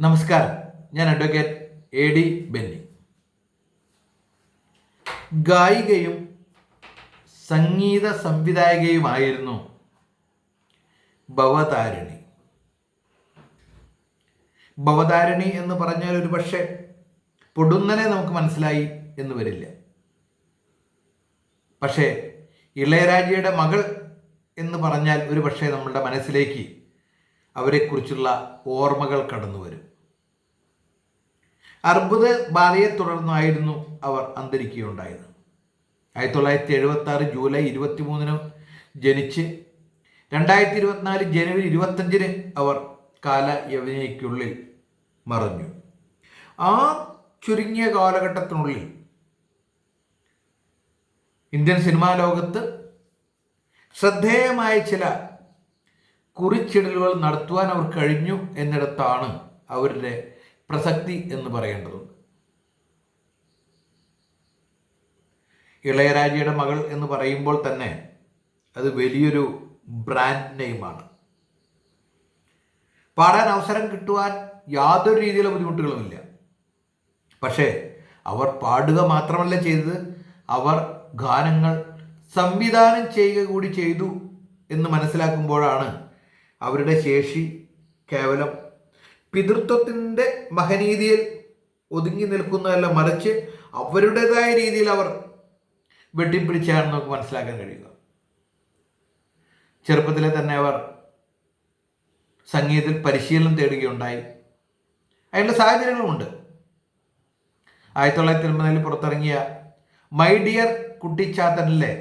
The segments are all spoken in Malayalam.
നമസ്കാരം. ഞാൻ അഡ്വക്കേറ്റ് എ ഡി ബെന്നി. ഗായികയും സംഗീത സംവിധായകയുമായിരുന്നു ഭവതാരിണി. ഭവതാരിണി എന്ന് പറഞ്ഞാൽ ഒരു പക്ഷേ പൊടുന്നനെ നമുക്ക് മനസ്സിലായി എന്ന് വരില്ല. പക്ഷേ ഇളയരാജയുടെ മകൾ എന്ന് പറഞ്ഞാൽ ഒരു പക്ഷേ നമ്മളുടെ മനസ്സിലേക്ക് അവരെക്കുറിച്ചുള്ള ഓർമ്മകൾ കടന്നു വരും അർബുദ ബാധയെ തുടർന്നായിരുന്നു അവർ അന്തരിക്കുകയുണ്ടായത്. ആയിരത്തി തൊള്ളായിരത്തി എഴുപത്തി ആറ് ജൂലൈ ഇരുപത്തി മൂന്നിന് ജനിച്ച് രണ്ടായിരത്തി ഇരുപത്തിനാല് ജനുവരി ഇരുപത്തഞ്ചിന് അവർ കാലയവനിക്കുള്ളിൽ മറഞ്ഞു. ആ ചുരുങ്ങിയ കാലഘട്ടത്തിനുള്ളിൽ ഇന്ത്യൻ സിനിമാ ലോകത്ത് ശ്രദ്ധേയമായ ചില കുറിച്ചിടലുകൾ നടത്തുവാൻ അവർ കഴിഞ്ഞു എന്നിടത്താണ് അവരുടെ പ്രസക്തി എന്ന് പറയേണ്ടതുണ്ട് ഇളയരാജയുടെ മകൾ എന്ന് പറയുമ്പോൾ തന്നെ അത് വലിയൊരു ബ്രാൻഡ് നെയിമാണ് പാടാൻ അവസരം കിട്ടുവാൻ യാതൊരു രീതിയിലുള്ള ബുദ്ധിമുട്ടുകളുമില്ല. പക്ഷേ അവർ പാടുക മാത്രമല്ല ചെയ്തത് അവർ ഗാനങ്ങൾ സംവിധാനം ചെയ്യുക കൂടി ചെയ്തു എന്ന് മനസ്സിലാക്കുമ്പോഴാണ് അവരുടെ കേവലം പിതൃത്വത്തിന്റെ മഹനീതിയിൽ ഒതുങ്ങി നിൽക്കുന്നതല്ല മറിച്ച് അവരുടേതായ രീതിയിൽ അവർ വെട്ടിപ്പിടിച്ചാണ് നമുക്ക് മനസ്സിലാക്കാൻ കഴിയുക. ചെറുപ്പത്തിലെ തന്നെ അവർ സംഗീതത്തിൽ പരിശീലനം തേടുകയുണ്ടായി. അതിനുള്ള സാഹചര്യങ്ങളുമുണ്ട് ആയിരത്തി തൊള്ളായിരത്തി എൺപതിൽ പുറത്തിറങ്ങിയ മൈ ഡിയർ കുട്ടിച്ചാത്തനിലെ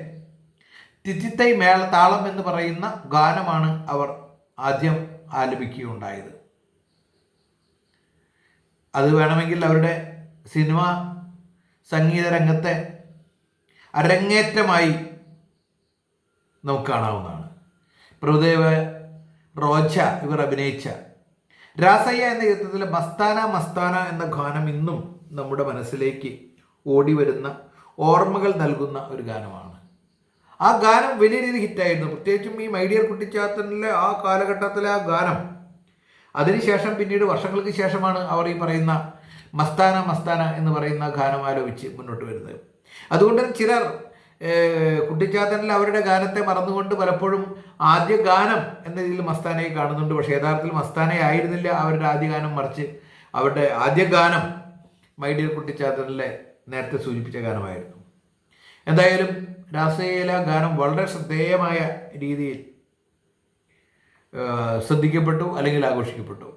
തിത്തിത്തൈ മേള താളം എന്ന് പറയുന്ന ഗാനമാണ് അവർ ആദ്യം ആലപിക്കുകയുണ്ടായത്. അത് വേണമെങ്കിൽ അവരുടെ സിനിമ സംഗീത രംഗത്തെ അരങ്ങേറ്റമായി നമുക്ക് കാണാവുന്നതാണ്. പ്രഭുദേവ് റോജ ഇവർ അഭിനയിച്ച രാസയ്യ എന്ന ചിത്രത്തിലെ മസ്താന മസ്താന എന്ന ഗാനം ഇന്നും നമ്മുടെ മനസ്സിലേക്ക് ഓടി വരുന്ന ഓർമ്മകൾ നൽകുന്ന ഒരു ഗാനമാണ്. ആ ഗാനം വലിയ രീതിയിൽ ഹിറ്റായിരുന്നു. പ്രത്യേകിച്ചും ഈ മൈഡിയർ കുട്ടിച്ചാത്തനിലെ ആ കാലഘട്ടത്തിലെ ആ ഗാനം. അതിനുശേഷം പിന്നീട് വർഷങ്ങൾക്ക് ശേഷമാണ് അവർ ഈ പറയുന്ന മസ്താന മസ്താന എന്ന് പറയുന്ന ഗാനം ആലോചിച്ച് മുന്നോട്ട് വരുന്നത്. അതുകൊണ്ട് ചിലർ കുട്ടിച്ചാത്തനിൽ അവരുടെ ഗാനത്തെ മറന്നുകൊണ്ട് പലപ്പോഴും ആദ്യ ഗാനം എന്ന രീതിയിൽ മസ്താനയെ കാണുന്നുണ്ട്. പക്ഷേ യഥാർത്ഥത്തിൽ മസ്താനയായിരുന്നില്ല അവരുടെ ആദ്യ ഗാനം മറിച്ച് അവരുടെ ആദ്യ ഗാനം മൈഡിയർ കുട്ടിച്ചാത്തനിലെ നേരത്തെ സൂചിപ്പിച്ച ഗാനമായിരുന്നു. എന്തായാലും രാസയില ഗാനം വളരെ ശ്രദ്ധേയമായ രീതിയിൽ ശ്രദ്ധിക്കപ്പെട്ടു അല്ലെങ്കിൽ ആഘോഷിക്കപ്പെട്ടു.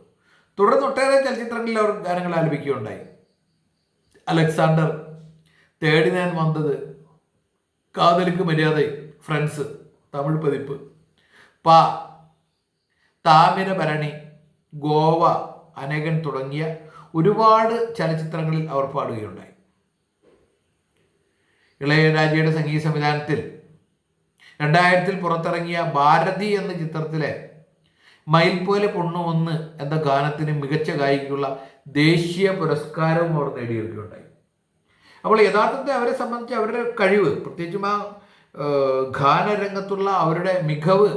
തുടർന്ന് ഒട്ടേറെ ചലച്ചിത്രങ്ങളിൽ അവർ ഗാനങ്ങൾ ആലപിക്കുകയുണ്ടായി. അലക്സാണ്ടർ തേടി ഞാൻ വന്നത് കാതലിക്ക് മര്യാദ ഫ്രണ്ട്സ് തമിഴ് പതിപ്പ് പാ താമിര ഭരണി ഗോവ അനേകൻ തുടങ്ങിയ ഒരുപാട് ചലച്ചിത്രങ്ങളിൽ അവർ പാടുകയുണ്ടായി. ഇളയരാജയുടെ സംഗീത സംവിധാനത്തിൽ. രണ്ടായിരത്തിൽ പുറത്തിറങ്ങിയ ഭാരതി എന്ന ചിത്രത്തിലെ മയിൽ പോലെ പൊണ്ണു ഒന്ന് എന്ന ഗാനത്തിന് മികച്ച ഗായികയ്ക്കുള്ള ദേശീയ പുരസ്കാരവും അവർ നേടിയെടുക്കുകയുണ്ടായി അപ്പോൾ യഥാർത്ഥത്തിൽ അവരെ സംബന്ധിച്ച് അവരുടെ കഴിവ് പ്രത്യേകിച്ചും ആ ഗാനരംഗത്തുള്ള അവരുടെ മികവ്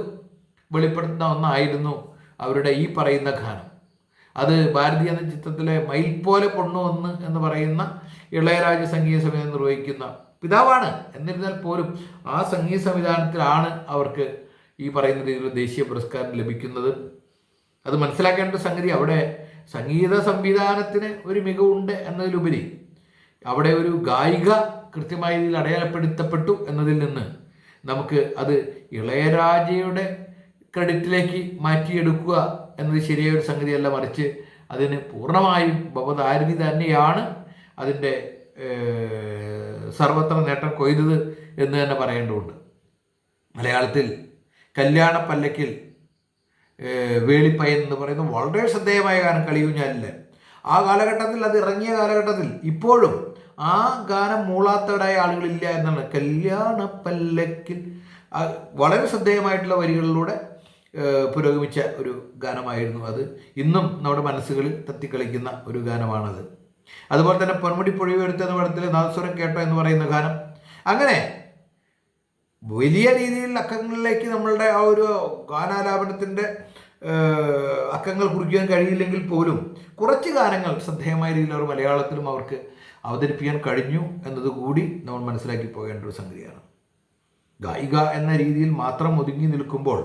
വെളിപ്പെടുത്തുന്ന ഒന്നായിരുന്നു അവരുടെ ഈ പറയുന്ന ഗാനം. അത് ഭാരതി എന്ന ചിത്രത്തിലെ മയിൽ പോലെ പൊണ്ണു ഒന്ന് എന്ന് പറയുന്ന ഇളയരാജ സംഗീത സമയം നിർവഹിക്കുന്ന പിതാവാണ്. എന്നിരുന്നാൽ പോലും ആ സംഗീത സംവിധാനത്തിലാണ് അവർക്ക് ഈ പറയുന്ന രീതിയിൽ ദേശീയ പുരസ്കാരം ലഭിക്കുന്നത്. അത് മനസ്സിലാക്കേണ്ട സംഗതി അവിടെ സംഗീത സംവിധാനത്തിന് ഒരു മികവുണ്ട് എന്നതിലുപരി അവിടെ ഒരു ഗായിക കൃത്യമായ രീതിയിൽ അടയാളപ്പെടുത്തപ്പെട്ടു എന്നതിൽ നിന്ന് നമുക്ക് അത് ഇളയരാജയുടെ ക്രെഡിറ്റിലേക്ക് മാറ്റിയെടുക്കുക എന്നത് ശരിയായ ഒരു സംഗതിയല്ല. മറിച്ച് അതിന് പൂർണമായും ഭവതാരിണി തന്നെയാണ് അതിന്റെ സർവത്ര നേട്ടം കൊയ്തത് എന്ന് തന്നെ പറയേണ്ടതുണ്ട്. മലയാളത്തിൽ കല്യാണ പല്ലക്കിൽ വേളിപ്പയൻ എന്ന് പറയുന്ന വളരെ ശ്രദ്ധേയമായ ഗാനം കളിയൂഞ്ഞാലില്ല ആ കാലഘട്ടത്തിൽ അത് ഇറങ്ങിയ കാലഘട്ടത്തിൽ ഇപ്പോഴും ആ ഗാനം മൂളാത്തവരായ ആളുകളില്ല എന്നാണ്. കല്യാണ പല്ലക്കിൽ വളരെ ശ്രദ്ധേയമായിട്ടുള്ള വരികളിലൂടെ പുരോഗമിച്ച ഒരു ഗാനമായിരുന്നു അത്. ഇന്നും നമ്മുടെ മനസ്സുകളിൽ തത്തിക്കളിക്കുന്ന ഒരു ഗാനമാണത്. അതുപോലെ തന്നെ പൊന്മുടി പൊഴിവെടുത്ത എന്ന പടത്തിൽ നാദസ്വരം കേട്ടോ എന്ന് പറയുന്ന ഗാനം. അങ്ങനെ വലിയ രീതിയിൽ അക്കങ്ങളിലേക്ക് നമ്മളുടെ ആ ഒരു ഗാനാലാപനത്തിന്റെ അക്കങ്ങൾ കുറിക്കാൻ കഴിയില്ലെങ്കിൽ പോലും കുറച്ച് ഗാനങ്ങൾ ശ്രദ്ധേയമായ രീതിയിൽ അവർ മലയാളത്തിലും അവർക്ക് അവതരിപ്പിക്കാൻ കഴിഞ്ഞു എന്നതുകൂടി നമ്മൾ മനസ്സിലാക്കി പോകേണ്ട ഒരു സംഗതിയാണ്. ഗായിക എന്ന രീതിയിൽ മാത്രം ഒതുങ്ങി നിൽക്കുമ്പോൾ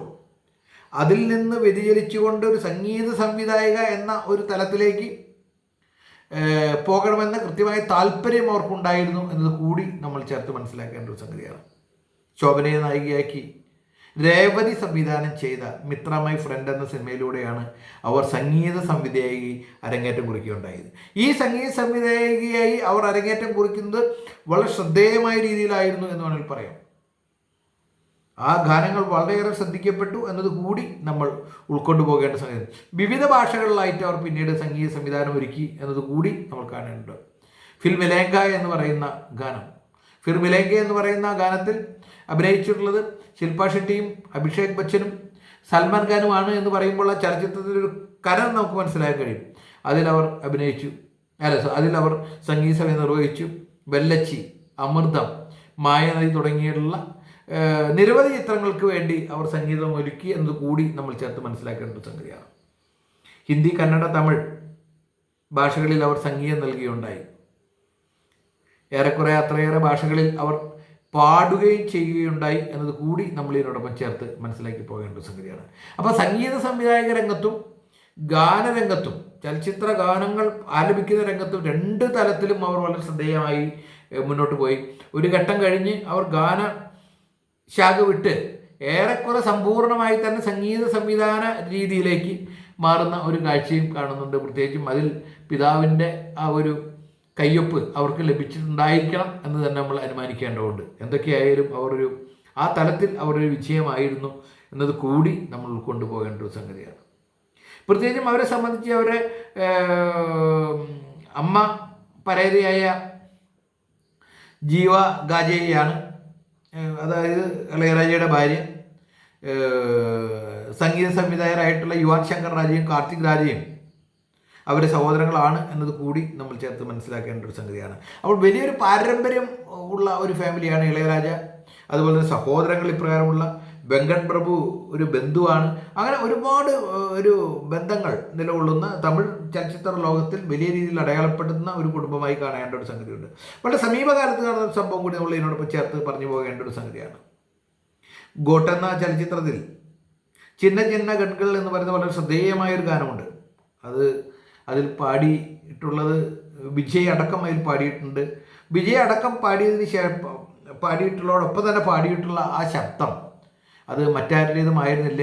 അതിൽ നിന്ന് വ്യതിചലിച്ചുകൊണ്ട് ഒരു സംഗീത സംവിധായക എന്ന ഒരു തലത്തിലേക്ക് പോകണമെന്ന കൃത്യമായ താല്പര്യം അവർക്കുണ്ടായിരുന്നു എന്നത് കൂടി നമ്മൾ ചേർത്ത് മനസ്സിലാക്കേണ്ട ഒരു സംഗതിയാണ്. ശോഭനയെ നായികയാക്കി രേവതി സംവിധാനം ചെയ്ത മിത്ര മൈ ഫ്രണ്ട് എന്ന സിനിമയിലൂടെയാണ് അവർ സംഗീത സംവിധായകി അരങ്ങേറ്റം കുറിക്കുകയുണ്ടായത്. ഈ സംഗീത സംവിധായകയായി അവർ അരങ്ങേറ്റം കുറിക്കുന്നത് വളരെ ശ്രദ്ധേയമായ രീതിയിലായിരുന്നു എന്ന് വേണമെങ്കിൽ പറയാം. ആ ഗാനങ്ങൾ വളരെയേറെ ശ്രദ്ധിക്കപ്പെട്ടു എന്നത് കൂടി നമ്മൾ ഉൾക്കൊണ്ടു പോകേണ്ട സംഗീതം. വിവിധ ഭാഷകളിലായിട്ട് അവർ പിന്നീട് സംഗീത സംവിധാനം ഒരുക്കി എന്നത് കൂടി നമ്മൾ കാണേണ്ടത് ഫിൽമിലേങ്ക എന്ന് പറയുന്ന ഗാനം. ഫിർമിലേങ്ക എന്ന് പറയുന്ന ഗാനത്തിൽ അഭിനയിച്ചിട്ടുള്ളത് ശില്പ ഷെട്ടിയും അഭിഷേക് ബച്ചനും സൽമാൻ ഖാനുമാണ് എന്ന് പറയുമ്പോൾ ആ ചലച്ചിത്രത്തിന്റെ ഒരു കരം നമുക്ക് മനസ്സിലാക്കാൻ കഴിയും. അതിലവർ അഭിനയിച്ചു. അല്ല അതിലവർ സംഗീത സഭ നിർവഹിച്ചു. വെല്ലച്ചി അമൃതം മായനദി തുടങ്ങിയിട്ടുള്ള നിരവധി ചിത്രങ്ങൾക്ക് വേണ്ടി അവർ സംഗീതം ഒരുക്കി എന്നത് കൂടി നമ്മൾ ചേർത്ത് മനസ്സിലാക്കേണ്ട ഒരു സംഗതിയാണ്. ഹിന്ദി കന്നഡ തമിഴ് ഭാഷകളിൽ അവർ സംഗീതം നൽകുകയുണ്ടായി ഏറെക്കുറെ അത്രയേറെ ഭാഷകളിൽ അവർ പാടുകയും ചെയ്യുകയുണ്ടായി എന്നത് കൂടി നമ്മൾ ഇതിനോടൊപ്പം ചേർത്ത് മനസ്സിലാക്കി പോകേണ്ട ഒരു സംഗതിയാണ്. അപ്പോൾ സംഗീത സംവിധായക രംഗത്തും ഗാനരംഗത്തും ചലച്ചിത്ര ഗാനങ്ങൾ ആലപിക്കുന്ന രംഗത്തും രണ്ട് തലത്തിലും അവർ വളരെ ശ്രദ്ധേയമായി മുന്നോട്ട് പോയി. ഒരു ഘട്ടം കഴിഞ്ഞ് അവർ ഗാന ശാഖ വിട്ട് ഏറെക്കുറെ സമ്പൂർണമായി തന്നെ സംഗീത സംവിധാന രീതിയിലേക്ക് മാറുന്ന ഒരു കാഴ്ചയും കാണുന്നുണ്ട്. പ്രത്യേകിച്ചും അതിൽ പിതാവിന്റെ ആ ഒരു കയ്യൊപ്പ് അവർക്ക് ലഭിച്ചിട്ടുണ്ടായിരിക്കണം എന്ന് തന്നെ നമ്മൾ അനുമാനിക്കേണ്ടതുണ്ട്. എന്തൊക്കെയായാലും അവർ ഒരു ആ തലത്തിൽ അവരൊരു വിജയമായിരുന്നു എന്നത് കൂടി നമ്മൾ ഉൾക്കൊണ്ടു പോകേണ്ട ഒരു സംഗതിയാണ്. പ്രത്യേകിച്ചും അവരെ സംബന്ധിച്ച് അവരെ അമ്മ പരേതയായ ജീവ ഗാജയാണ് അതായത് ഇളയരാജയുടെ ഭാര്യ സംഗീത സംവിധായകരായിട്ടുള്ള യുവാൻ ശങ്കർ രാജയും കാർത്തിക് രാജയും അവരുടെ സഹോദരങ്ങളാണ് എന്നത് കൂടി നമ്മൾ ചേർത്ത് മനസ്സിലാക്കേണ്ട ഒരു സംഗതിയാണ്. അപ്പോൾ വലിയൊരു പാരമ്പര്യം ഉള്ള ഒരു ഫാമിലിയാണ് ഇളയരാജ അതുപോലെ തന്നെ സഹോദരങ്ങൾ ഇപ്രകാരമുള്ള വെങ്കട് പ്രഭു ഒരു ബന്ധുവാണ്. അങ്ങനെ ഒരുപാട് ഒരു ബന്ധങ്ങൾ നിലകൊള്ളുന്ന തമിഴ് ചലച്ചിത്ര ലോകത്തിൽ വലിയ രീതിയിൽ അടയാളപ്പെടുന്ന ഒരു കുടുംബമായി കാണേണ്ട ഒരു സംഗതിയുണ്ട്. വളരെ സമീപകാലത്ത് നടന്ന സംഭവം കൂടി നമ്മൾ ഇതിനോടൊപ്പം ചേർത്ത് പറഞ്ഞു പോകേണ്ട ഒരു സംഗതിയാണ്. ഗോട്ട് എന്ന ചലച്ചിത്രത്തിൽ ചിന്ന ചിന്ന ഗൺകൾ എന്ന് പറയുന്ന വളരെ ശ്രദ്ധേയമായ ഒരു ഗാനമുണ്ട്. അത് അതിൽ പാടിയിട്ടുള്ളത് വിജയ് അടക്കം അതിൽ പാടിയിട്ടുണ്ട്. വിജയ് അടക്കം പാടിയതിന് ശേഷം പാടിയിട്ടുള്ളതോടൊപ്പം തന്നെ പാടിയിട്ടുള്ള ആ ശബ്ദം അത് മറ്റാരുടേതുമായിരുന്നില്ല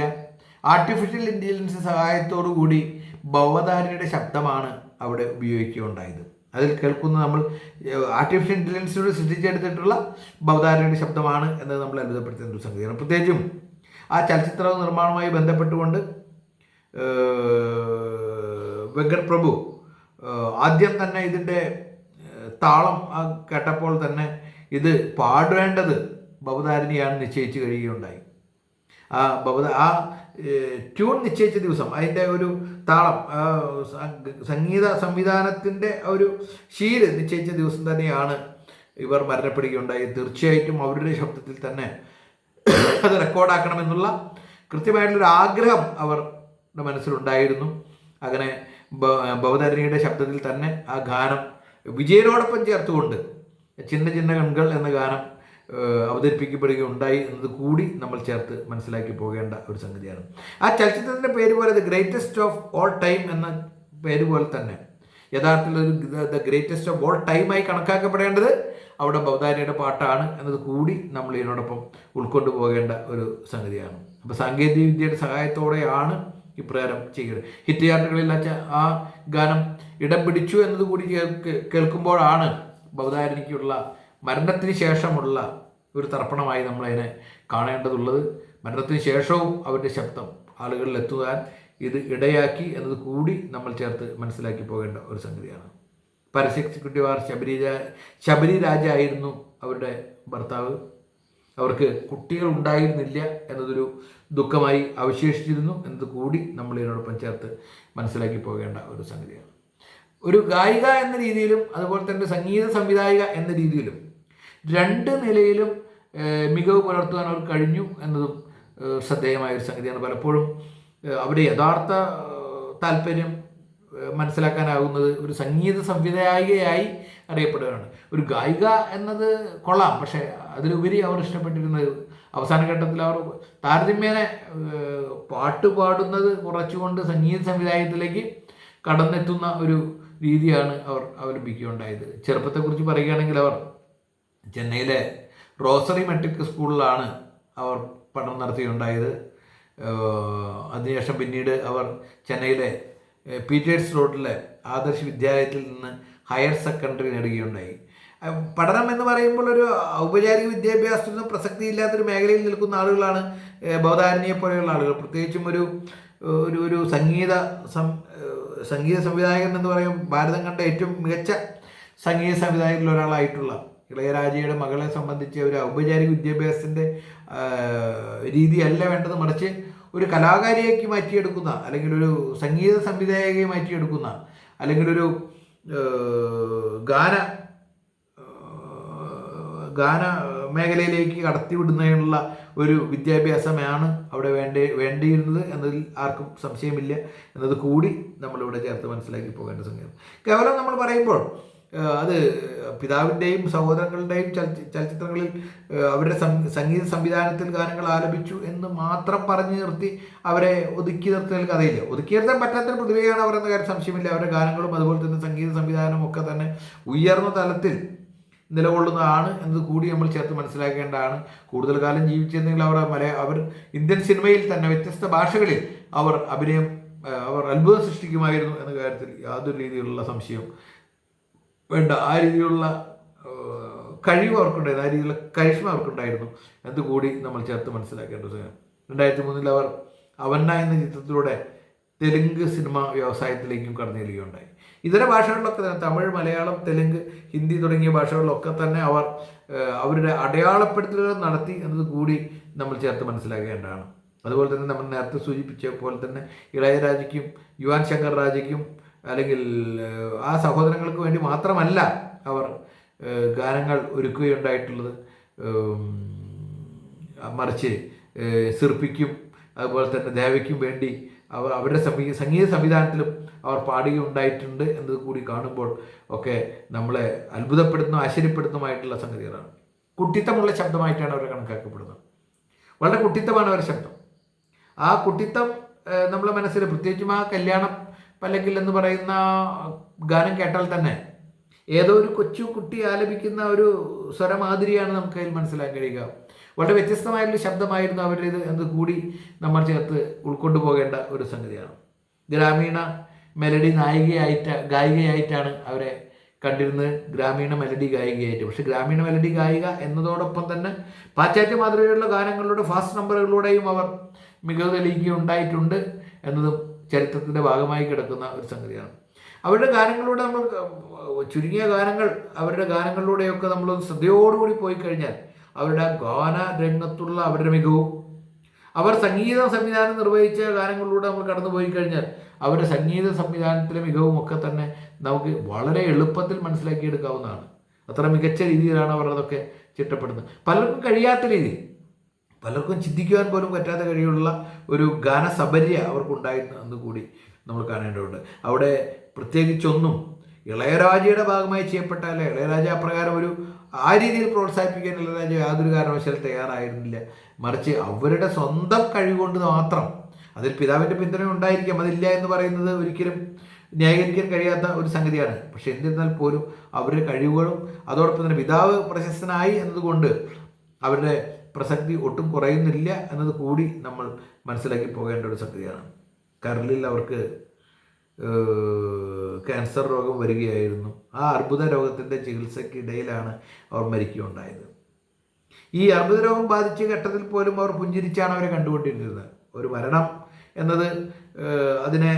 ആർട്ടിഫിഷ്യൽ ഇന്റലിജൻസ് സഹായത്തോടു കൂടി ഭവതാരിയുടെ ശബ്ദമാണ് അവിടെ ഉപയോഗിക്കുകയുണ്ടായത്. അതിൽ കേൾക്കുന്ന നമ്മൾ ആർട്ടിഫിഷ്യൽ ഇന്റലിജൻസിലൂടെ സൃഷ്ടിച്ചെടുത്തിട്ടുള്ള ഭവതാരയുടെ ശബ്ദമാണ് എന്നത് നമ്മൾ അത്ഭുതപ്പെടുത്തുന്ന ഒരു സംഗതിയാണ്. പ്രത്യേകിച്ചും ആ ചലച്ചിത്ര നിർമ്മാണവുമായി ബന്ധപ്പെട്ടുകൊണ്ട് വെങ്കട് പ്രഭു ആദ്യം തന്നെ ഇതിന്റെ താളം കേട്ടപ്പോൾ തന്നെ ഇത് പാടേണ്ടത് ഭവതാരിണിയാണ് നിശ്ചയിച്ചു കഴിയുകയുണ്ടായി. ആ ആ ട്യൂൺ നിശ്ചയിച്ച ദിവസം അതിന്റെ ഒരു താളം സംഗീത സംവിധാനത്തിന്റെ ഒരു ശീൽ നിശ്ചയിച്ച ദിവസം തന്നെയാണ് ഇവർ മരണപ്പെടുകയുണ്ടായി തീർച്ചയായിട്ടും അവരുടെ ശബ്ദത്തിൽ തന്നെ അത് റെക്കോർഡാക്കണമെന്നുള്ള കൃത്യമായിട്ടുള്ളൊരു ആഗ്രഹം അവരുടെ മനസ്സിലുണ്ടായിരുന്നു. അങ്ങനെ ഭവതരണിയുടെ ശബ്ദത്തിൽ തന്നെ ആ ഗാനം വിജയനോടൊപ്പം ചേർത്തുകൊണ്ട് ചിന്ന ചിന്ന കൺകൾ എന്ന ഗാനം അവതരിപ്പിക്കപ്പെടുകയുണ്ടായി എന്നത് കൂടി നമ്മൾ ചേർത്ത് മനസ്സിലാക്കി പോകേണ്ട ഒരു സംഗതിയാണ്. ആ ചലച്ചിത്രത്തിന്റെ പേര് പോലെ the greatest of all time എന്ന പേര് പോലെ തന്നെ യഥാർത്ഥത്തിൽ ഒരു ദ ഗ്രേറ്റസ്റ്റ് ഓഫ് ഓൾ ടൈമായി കണക്കാക്കപ്പെടേണ്ടത് അവിടെ ബൗദ്ധാരിയുടെ പാട്ടാണ് എന്നത് കൂടി നമ്മൾ ഇതിനോടൊപ്പം ഉൾക്കൊണ്ടു പോകേണ്ട ഒരു സംഗതിയാണ്. അപ്പോൾ സാങ്കേതിക വിദ്യയുടെ സഹായത്തോടെയാണ് ഇപ്രകാരം ചെയ്യുന്നത്. ഹിറ്റ് ചാർട്ടുകളിൽ ആ ഗാനം ഇടം പിടിച്ചു എന്നത് കൂടി കേൾക്ക് കേൾക്കുമ്പോഴാണ് ബൗദ്ധാരണിക്കുള്ള മരണത്തിന് ശേഷമുള്ള ഒരു തർപ്പണമായി നമ്മളതിനെ കാണേണ്ടതുള്ളത്. മരണത്തിന് ശേഷവും അവരുടെ ശബ്ദം ആളുകളിൽ എത്തുവാൻ ഇത് ഇടയാക്കി എന്നത് കൂടി നമ്മൾ ചേർത്ത് മനസ്സിലാക്കി പോകേണ്ട ഒരു സംഗതിയാണ്. പരസ്യ എക്സിക്യൂട്ടീവ് ആർ ശബരി രാ- ശബരി രാജ ആയിരുന്നു അവരുടെ ഭർത്താവ്. അവർക്ക് കുട്ടികൾ ഉണ്ടായിരുന്നില്ല എന്നതൊരു ദുഃഖമായി അവശേഷിച്ചിരുന്നു എന്നത് കൂടി നമ്മൾ ഇതിനോടൊപ്പം ചേർത്ത് മനസ്സിലാക്കി പോകേണ്ട ഒരു സംഗതിയാണ്. ഒരു ഗായിക എന്ന രീതിയിലും അതുപോലെ തന്നെ സംഗീത സംവിധായിക എന്ന രീതിയിലും രണ്ട് നിലയിലും മികവ് പുലർത്തുവാൻ അവർ കഴിഞ്ഞു എന്നതും ശ്രദ്ധേയമായ ഒരു സംഗതിയാണ്. പലപ്പോഴും അവരുടെ യഥാർത്ഥ താല്പര്യം മനസ്സിലാക്കാനാകുന്നത് ഒരു സംഗീത സംവിധായികയായി അറിയപ്പെടുകയാണ്. ഒരു ഗായിക എന്നത് കൊള്ളാം പക്ഷേ അതിലുപരി അവർ ഇഷ്ടപ്പെട്ടിരുന്നത് അവസാന ഘട്ടത്തിൽ അവർ താരതമ്യേന പാട്ട് പാടുന്നത് കുറച്ചുകൊണ്ട് സംഗീത സംവിധായകത്തിലേക്ക് കടന്നെത്തുന്ന ഒരു രീതിയാണ് അവർ അവലംബിക്കുകയുണ്ടായത്. ചെറുപ്പത്തെക്കുറിച്ച് പറയുകയാണെങ്കിൽ അവർ ചെന്നൈയിലെ റോസറി മെട്രിക് സ്കൂളിലാണ് അവർ പഠനം നടത്തിയുണ്ടായത് ഏഹ് അതിനുശേഷം പിന്നീട് അവർ ചെന്നൈയിലെ പീറ്റേഴ്സ് റോഡിലെ ആദർശ് വിദ്യാലയത്തിൽ നിന്ന് ഹയർ സെക്കൻഡറി നേടുകയുണ്ടായി. പഠനം എന്ന് പറയുമ്പോൾ ഒരു ഔപചാരിക വിദ്യാഭ്യാസത്തിന് പ്രസക്തിയില്ലാത്തൊരു മേഖലയിൽ നിൽക്കുന്ന ആളുകളാണ് ബൗധാരണിയെ പോലെയുള്ള ആളുകൾ. പ്രത്യേകിച്ചും ഒരു ഒരു ഒരു സംഗീത സംഗീത സംവിധായകൻ എന്ന് പറയും ഭാരതം കണ്ട ഏറ്റവും മികച്ച സംഗീത സംവിധായകരിൽ ഒരാളായിട്ടുള്ള ഇളയരാജയുടെ മകളെ സംബന്ധിച്ച് ഒരു ഔപചാരിക വിദ്യാഭ്യാസത്തിന്റെ രീതിയല്ല വേണ്ടത് മറിച്ച് ഒരു കലാകാരിയാക്കി മാറ്റിയെടുക്കുന്ന അല്ലെങ്കിൽ ഒരു സംഗീത സംവിധായകയെ മാറ്റിയെടുക്കുന്ന അല്ലെങ്കിൽ ഒരു ഗാന ഗാന മേഖലയിലേക്ക് കടത്തിവിടുന്നതിനുള്ള ഒരു വിദ്യാഭ്യാസമാണ് അവിടെ വേണ്ട വേണ്ടിയിരുന്നത് എന്നതിൽ ആർക്കും സംശയമില്ല. എന്നത് കൂടി നമ്മളിവിടെ ചേർത്ത് മനസ്സിലാക്കി പോകേണ്ട സംഗതി. കേവലം നമ്മൾ പറയുമ്പോൾ അത് പിതാവിന്റെയും സഹോദരങ്ങളുടെയും ചലച്ചിത്രങ്ങളിൽ അവരുടെ സംഗീത സംവിധാനത്തിൽ ഗാനങ്ങൾ ആലപിച്ചു എന്ന് മാത്രം പറഞ്ഞു നിർത്തി അവരെ ഒതുക്കി നിർത്തുന്ന കഥയില്ല. ഒതുക്കി നിർത്താൻ പറ്റാത്ത പ്രതിഭയാണ് അവർ എന്ന കാര്യം സംശയമില്ല. അവരുടെ ഗാനങ്ങളും അതുപോലെ തന്നെ സംഗീത സംവിധാനവും ഒക്കെ തന്നെ ഉയർന്ന തലത്തിൽ നിലകൊള്ളുന്നതാണ് എന്നത് കൂടി നമ്മൾ ചേർത്ത് മനസ്സിലാക്കേണ്ടതാണ്. കൂടുതൽ കാലം ജീവിച്ചിരുന്നെങ്കിൽ അവർ മലയ അവർ ഇന്ത്യൻ സിനിമയിൽ തന്നെ വ്യത്യസ്ത ഭാഷകളിൽ അവർ അഭിനയം അവർ അത്ഭുതം സൃഷ്ടിക്കുമായിരുന്നു എന്ന കാര്യത്തിൽ യാതൊരു രീതിയിലുള്ള സംശയവും വേണ്ട. ആ രീതിയിലുള്ള കഴിവ് അവർക്കുണ്ടായിരുന്നു. ആ രീതിയിലുള്ള കരിഷ്മ അവർക്കുണ്ടായിരുന്നു. എന്ന് കൂടി നമ്മൾ ചേർത്ത് മനസ്സിലാക്കേണ്ടത് രണ്ടായിരത്തി മൂന്നിൽ അവർ അവന്ന എന്ന ചിത്രത്തിലൂടെ തെലുങ്ക് സിനിമ വ്യവസായത്തിലേക്കും കടന്നു ചെല്ലുകയുണ്ടായി. ഇതര ഭാഷകളിലൊക്കെ തന്നെ തമിഴ് മലയാളം തെലുങ്ക് ഹിന്ദി തുടങ്ങിയ ഭാഷകളിലൊക്കെ തന്നെ അവർ അവരുടെ അടയാളപ്പെടുത്തലുകൾ നടത്തി എന്നത് കൂടി നമ്മൾ ചേർത്ത് മനസ്സിലാക്കേണ്ടതാണ്. അതുപോലെ തന്നെ നമ്മൾ നേരത്തെ സൂചിപ്പിച്ച പോലെ തന്നെ ഇളയരാജയ്ക്കും യുവാൻ ശങ്കർ രാജയ്ക്കും അല്ലെങ്കിൽ ആ സഹോദരങ്ങൾക്ക് വേണ്ടി മാത്രമല്ല അവർ ഗാനങ്ങൾ ഒരുക്കുകയുണ്ടായിട്ടുള്ളത്. മറിച്ച് സിർപ്പിക്കും അതുപോലെ തന്നെ ദേവയ്ക്കും വേണ്ടി അവർ അവരുടെ സംഗീത സംഗീത സംവിധാനത്തിലും അവർ പാടുകയുണ്ടായിട്ടുണ്ട് എന്നത് കൂടി കാണുമ്പോൾ ഒക്കെ നമ്മളെ അത്ഭുതപ്പെടുത്തുന്ന ആശ്ചര്യപ്പെടുന്നതുമായിട്ടുള്ള സംഗതികളാണ്. കുട്ടിത്തമുള്ള ശബ്ദമായിട്ടാണ് അവർ കണക്കാക്കപ്പെടുന്നത്. വളരെ കുട്ടിത്തമാണ് അവരുടെ ശബ്ദം. ആ കുട്ടിത്തം നമ്മളെ മനസ്സിൽ പ്രത്യേകിച്ചും ആ കല്യാണം പല്ലെങ്കിൽ എന്ന് പറയുന്ന ഗാനം കേട്ടാൽ തന്നെ ഏതോ ഒരു കൊച്ചു കുട്ടി ആലപിക്കുന്ന ഒരു സ്വരമാതിരിയാണ് നമുക്ക് അതിൽ മനസ്സിലാക്കാൻ കഴിയുക. വളരെ വ്യത്യസ്തമായൊരു ശബ്ദമായിരുന്നു അവരുടേത് എന്ന് കൂടി നമ്മൾ ചേർത്ത് ഉൾക്കൊണ്ടു പോകേണ്ട ഒരു സംഗതിയാണ്. ഗ്രാമീണ മെലഡി നായികയായിട്ട് ഗായികയായിട്ടാണ് അവരെ കണ്ടിരുന്നത്. ഗ്രാമീണ മെലഡി ഗായികയായിട്ട്. പക്ഷെ ഗ്രാമീണ മെലഡി ഗായിക എന്നതോടൊപ്പം തന്നെ പാശ്ചാത്യ മാതൃകയിലുള്ള ഗാനങ്ങളുടെ ഫാസ്റ്റ് നമ്പറുകളിലൂടെയും അവർ മികവ് തെളിയിക്കുകയുണ്ടായിട്ടുണ്ട് എന്നതും ചരിത്രത്തിന്റെ ഭാഗമായി കിടക്കുന്ന ഒരു സംഗതിയാണ്. അവരുടെ ഗാനങ്ങളിലൂടെ നമ്മൾ ചുരുങ്ങിയ ഗാനങ്ങൾ അവരുടെ ഗാനങ്ങളിലൂടെയൊക്കെ നമ്മൾ ശ്രദ്ധയോടുകൂടി പോയി കഴിഞ്ഞാൽ അവരുടെ ഗാന രംഗത്തുള്ള അവരുടെ മികവും അവർ സംഗീത സംവിധാനം നിർവഹിച്ച ഗാനങ്ങളിലൂടെ നമ്മൾ കടന്നു പോയി കഴിഞ്ഞാൽ അവരുടെ സംഗീത സംവിധാനത്തിലെ മികവും ഒക്കെ തന്നെ നമുക്ക് വളരെ എളുപ്പത്തിൽ മനസ്സിലാക്കിയെടുക്കാവുന്നതാണ്. അത്ര മികച്ച രീതിയിലാണ് അവർ അതൊക്കെ ചിട്ടപ്പെടുന്നത്. പലർക്കും കഴിയാത്ത രീതി. പലർക്കും ചിന്തിക്കുവാൻ പോലും പറ്റാത്ത കഴിയുള്ള ഒരു ഗാനസബര്യ അവർക്കുണ്ടായിരുന്നു എന്ന് കൂടി നമ്മൾ കാണേണ്ടതുണ്ട്. അവിടെ പ്രത്യേകിച്ചൊന്നും ഇളയരാജയുടെ ഭാഗമായി ചെയ്യപ്പെട്ടാൽ ഇളയരാജ അപ്രകാരം ഒരു ആ രീതിയിൽ പ്രോത്സാഹിപ്പിക്കാൻ ഇളയരാജ യാതൊരു കാരണവശാലും തയ്യാറായിരുന്നില്ല. മറിച്ച് അവരുടെ സ്വന്തം കഴിവുകൊണ്ട് മാത്രം അതിൽ പിതാവിന്റെ പിന്തുണ ഉണ്ടായിരിക്കാം. അതില്ല എന്ന് പറയുന്നത് ഒരിക്കലും ന്യായീകരിക്കാൻ കഴിയാത്ത ഒരു സംഗതിയാണ്. പക്ഷെ എന്നിരുന്നാൽ പോലും അവരുടെ കഴിവുകളും അതോടൊപ്പം തന്നെ പിതാവ് പ്രശസ്തനായി എന്നതുകൊണ്ട് അവരുടെ പ്രസക്തി ഒട്ടും കുറയുന്നില്ല എന്നത് കൂടി നമ്മൾ മനസ്സിലാക്കി പോകേണ്ട ഒരു സംഗതിയാണ്. കരളിൽ അവർക്ക് ക്യാൻസർ രോഗം വരികയായിരുന്നു. ആ അർബുദ രോഗത്തിന്റെ ചികിത്സയ്ക്കിടയിലാണ് അവർ മരിക്കുകയുണ്ടായത്. ഈ അർബുദ രോഗം ബാധിച്ച ഘട്ടത്തിൽ പോലും അവർ പുഞ്ചിരിച്ചാണ് അവരെ കണ്ടുകൊണ്ടിരുന്നത്. ഒരു മരണം എന്നത് അതിനെ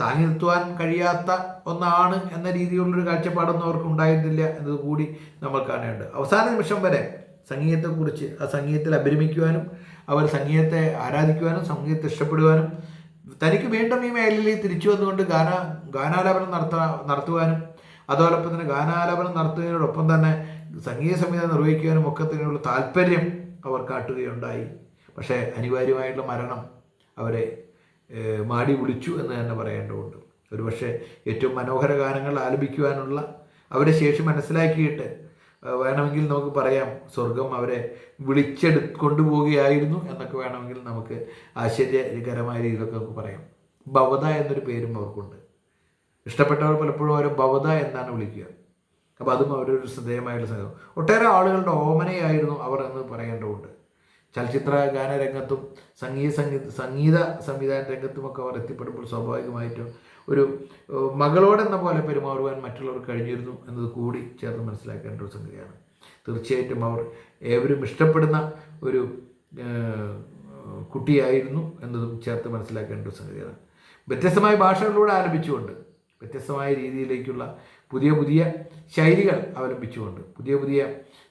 താങ്ങി നിർത്തുവാൻ കഴിയാത്ത ഒന്നാണ് എന്ന രീതിയിലുള്ളൊരു കാഴ്ചപ്പാടൊന്നും അവർക്ക് ഉണ്ടായിരുന്നില്ല എന്നത് കൂടി നമ്മൾ കാണേണ്ടത്. അവസാന നിമിഷം വരെ സംഗീതത്തെക്കുറിച്ച് ആ സംഗീതത്തിൽ അഭിരമിക്കുവാനും അവർ സംഗീതത്തെ ആരാധിക്കുവാനും സംഗീതത്തെ ഇഷ്ടപ്പെടുവാനും തനിക്ക് വീണ്ടും ഈ മേഖലയിൽ തിരിച്ചു വന്നുകൊണ്ട് ഗാന ഗാനാലാപനം നടത്താ നടത്തുവാനും അതോടൊപ്പം തന്നെ ഗാനാലാപനം നടത്തുന്നതിനോടൊപ്പം തന്നെ സംഗീത സംവിധാനം നിർവഹിക്കുവാനും ഒക്കെ തന്നെയുള്ള താല്പര്യം അവർ കാട്ടുകയുണ്ടായി. പക്ഷേ അനിവാര്യമായിട്ടുള്ള മരണം അവരെ മാടി വിളിച്ചു എന്ന് തന്നെ പറയേണ്ടതുണ്ട്. ഒരുപക്ഷെ ഏറ്റവും മനോഹര ഗാനങ്ങൾ ആലപിക്കുവാനുള്ള അവരെ ശേഷി മനസ്സിലാക്കിയിട്ട് വേണമെങ്കിൽ നമുക്ക് പറയാം. സ്വർഗം അവരെ വിളിച്ചെടു കൊണ്ടുപോവുകയായിരുന്നു എന്നൊക്കെ വേണമെങ്കിൽ നമുക്ക് ആശ്ചര്യകരമായ രീതിയിലൊക്കെ നമുക്ക് പറയാം. ഭവത എന്നൊരു പേരും അവർക്കുണ്ട്. ഇഷ്ടപ്പെട്ടവർ പലപ്പോഴും അവരെ ഭവത എന്നാണ് വിളിക്കുക. അപ്പോൾ അതും അവരൊരു ശ്രദ്ധേയമായിട്ട് സംഗതി ഒട്ടേറെ ആളുകളുടെ ഓമനയായിരുന്നു അവർ എന്ന് പറയേണ്ടതുണ്ട്. ചലച്ചിത്ര ഗാനരംഗത്തും സംഗീത സംഗീത സംഗീത സംവിധാന രംഗത്തുമൊക്കെ അവർ എത്തിപ്പെടുമ്പോൾ സ്വാഭാവികമായിട്ടും ഒരു മകളോട് മകളോടെന്ന പോലെ പെരുമാറുവാൻ മറ്റുള്ളവർ കഴിഞ്ഞിരുന്നു എന്നത് കൂടി ചേർന്ന് മനസ്സിലാക്കേണ്ട ഒരു സംഗതിയാണ്. തീർച്ചയായിട്ടും അവർ ഏവരും ഇഷ്ടപ്പെടുന്ന ഒരു കുട്ടിയായിരുന്നു എന്നതും ചേർത്ത് മനസ്സിലാക്കേണ്ട ഒരു സംഗതിയാണ്. വ്യത്യസ്തമായ ഭാഷകളിലൂടെ ആലപിച്ചുകൊണ്ട് വ്യത്യസ്തമായ രീതിയിലേക്കുള്ള പുതിയ പുതിയ ശൈലികൾ അവലംബിച്ചുകൊണ്ട് പുതിയ പുതിയ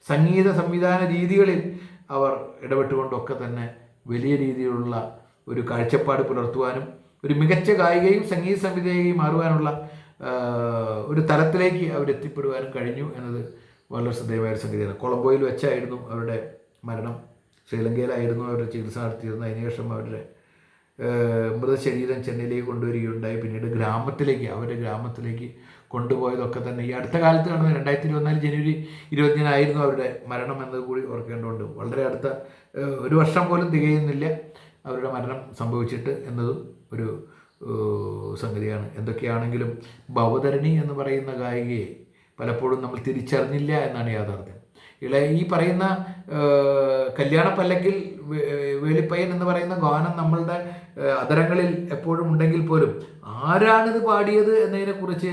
സംഗീത സംവിധാന രീതികളിൽ അവർ ഇടപെട്ടുകൊണ്ടൊക്കെ തന്നെ വലിയ രീതിയിലുള്ള ഒരു കാഴ്ചപ്പാട് പുലർത്തുവാനും ഒരു മികച്ച ഗായികയും സംഗീത സംവിധായകയും മാറുവാനുള്ള ഒരു തലത്തിലേക്ക് അവരെത്തിപ്പെടുവാനും കഴിഞ്ഞു എന്നത് വളരെ ശ്രദ്ധേയമായ ഒരു കൊളംബോയിൽ വെച്ചായിരുന്നു അവരുടെ മരണം. ശ്രീലങ്കയിലായിരുന്നു അവരുടെ ചികിത്സ നടത്തിയിരുന്നത്. അതിനുശേഷം അവരുടെ മൃതശരീരം ചെന്നൈയിലേക്ക് കൊണ്ടുവരികയുണ്ടായി. പിന്നീട് ഗ്രാമത്തിലേക്ക് അവരുടെ ഗ്രാമത്തിലേക്ക് കൊണ്ടുപോയതൊക്കെ തന്നെ ഈ അടുത്ത കാലത്ത് നടന്ന രണ്ടായിരത്തി ഇരുപത്തിനാല് ജനുവരി ഇരുപത്തിനായിരുന്നു അവരുടെ മരണം എന്നത് കൂടി ഓർക്കേണ്ടതുണ്ട്. വളരെ അടുത്ത ഒരു വർഷം പോലും തികയുന്നില്ല അവരുടെ മരണം സംഭവിച്ചിട്ട് എന്നതും. ഒരു സംഗതിയാണ്. എന്തൊക്കെയാണെങ്കിലും ഭവതരണി എന്ന് പറയുന്ന ഗായികയെ പലപ്പോഴും നമ്മൾ തിരിച്ചറിഞ്ഞില്ല എന്നാണ് യാഥാർത്ഥ്യം. ഇള ഈ പറയുന്ന കല്യാണ പല്ലക്കിൽ വേലിപ്പയ്യൻ എന്ന് പറയുന്ന ഗാനം നമ്മളുടെ അതരങ്ങളിൽ എപ്പോഴും ഉണ്ടെങ്കിൽ പോലും ആരാണിത് പാടിയത് എന്നതിനെക്കുറിച്ച്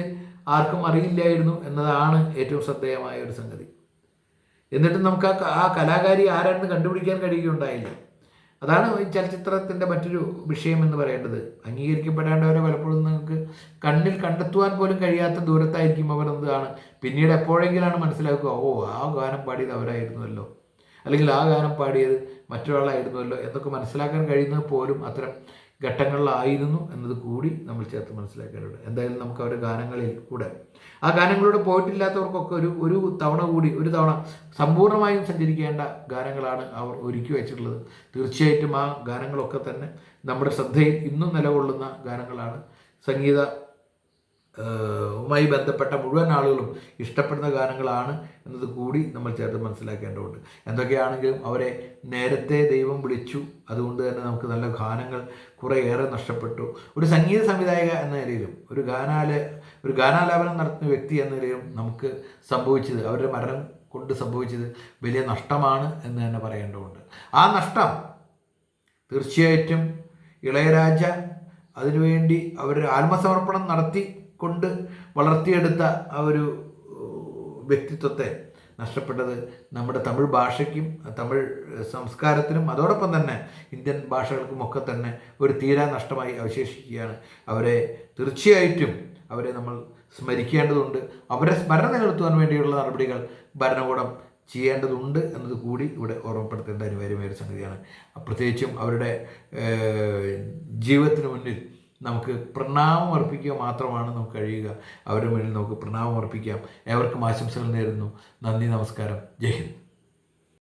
ആർക്കും അറിയില്ലായിരുന്നു എന്നതാണ് ഏറ്റവും ശ്രദ്ധേയമായ ഒരു സംഗതി. എന്നിട്ടും നമുക്ക് ആ കലാകാരി ആരാണെന്ന് കണ്ടുപിടിക്കാൻ കഴിയുകയുണ്ടായില്ല. അതാണ് ചലച്ചിത്രത്തിന്റെ മറ്റൊരു വിഷയം എന്ന് പറയേണ്ടത് അംഗീകരിക്കപ്പെടേണ്ടവരെ പലപ്പോഴും നിങ്ങൾക്ക് കണ്ണിൽ കണ്ടെത്തുവാൻ പോലും കഴിയാത്ത ദൂരത്തായിരിക്കും അവർ എന്താണ് പിന്നീട് എപ്പോഴെങ്കിലാണ് മനസ്സിലാക്കുക ഓ ആ ഗാനം പാടിയത് അവരായിരുന്നുവല്ലോ. അല്ലെങ്കിൽ ആ ഗാനം പാടിയത് മറ്റൊരാളായിരുന്നുവല്ലോ എന്നൊക്കെ മനസ്സിലാക്കാൻ കഴിയുന്നത് പോലും അത്തരം ഘട്ടങ്ങളിലായിരുന്നു എന്നത് കൂടി നമ്മൾ ചേർത്ത് മനസ്സിലാക്കേണ്ടത് എന്തായാലും നമുക്ക് അവരുടെ ഗാനങ്ങളിൽ കൂടെ ആ ഗാനങ്ങളിലൂടെ പോയിട്ടില്ലാത്തവർക്കൊക്കെ ഒരു ഒരു തവണ കൂടി ഒരു തവണ സമ്പൂർണമായും സഞ്ചരിക്കേണ്ട ഗാനങ്ങളാണ് അവർ ഒരുക്കി വെച്ചിട്ടുള്ളത്. തീർച്ചയായിട്ടും ആ ഗാനങ്ങളൊക്കെ തന്നെ നമ്മുടെ ശ്രദ്ധയിൽ ഇന്നും നിലകൊള്ളുന്ന ഗാനങ്ങളാണ്. സംഗീത വുമായി ബന്ധപ്പെട്ട മുഴുവൻ ആളുകളും ഇഷ്ടപ്പെടുന്ന ഗാനങ്ങളാണ് എന്നത് കൂടി നമ്മൾ ചേർത്ത് മനസ്സിലാക്കേണ്ടതുണ്ട്. എന്തൊക്കെയാണെങ്കിലും അവരെ നേരത്തെ ദൈവം വിളിച്ചു. അതുകൊണ്ട് തന്നെ നമുക്ക് നല്ല ഗാനങ്ങൾ കുറേയേറെ നഷ്ടപ്പെട്ടു. ഒരു സംഗീത സംവിധായക എന്ന നിലയിലും ഒരു ഗാനാല ഒരു ഗാനാലാപനം നടത്തുന്ന വ്യക്തി എന്ന നിലയിലും നമുക്ക് സംഭവിച്ചത് അവരുടെ മരണം കൊണ്ട് സംഭവിച്ചത് വലിയ നഷ്ടമാണ് എന്ന് തന്നെ പറയേണ്ടതുണ്ട്. ആ നഷ്ടം തീർച്ചയായിട്ടും ഇളയരാജ അതിനുവേണ്ടി അവർ ആത്മസമർപ്പണം നടത്തി കൊണ്ട് വളർത്തിയെടുത്ത ആ ഒരു വ്യക്തിത്വത്തെ നഷ്ടപ്പെട്ടത് നമ്മുടെ തമിഴ് ഭാഷയ്ക്കും തമിഴ് സംസ്കാരത്തിനും അതോടൊപ്പം തന്നെ ഇന്ത്യൻ ഭാഷകൾക്കും ഒക്കെ തന്നെ ഒരു തീരാ നഷ്ടമായി അവശേഷിക്കുകയാണ്. അവരെ തീർച്ചയായിട്ടും അവരെ നമ്മൾ സ്മരിക്കേണ്ടതുണ്ട്. അവരെ സ്മരണ നിലനിർത്തുവാൻ വേണ്ടിയുള്ള നടപടികൾ ഭരണകൂടം ചെയ്യേണ്ടതുണ്ട് എന്നത് കൂടി ഇവിടെ ഓർമ്മപ്പെടുത്തേണ്ട അനിവാര്യമായ ഒരു സംഗതിയാണ്. പ്രത്യേകിച്ചും അവരുടെ ജീവിതത്തിന് മുന്നിൽ നമുക്ക് പ്രണാമം അർപ്പിക്കുക മാത്രമാണ് നമുക്ക് കഴിയുക. അവരുടെ മുന്നിൽ നമുക്ക് പ്രണാമം അർപ്പിക്കാം. ഏവർക്കും ആശംസകൾ നേരുന്നു. നന്ദി നമസ്കാരം. ജയ് ഹിന്ദ്.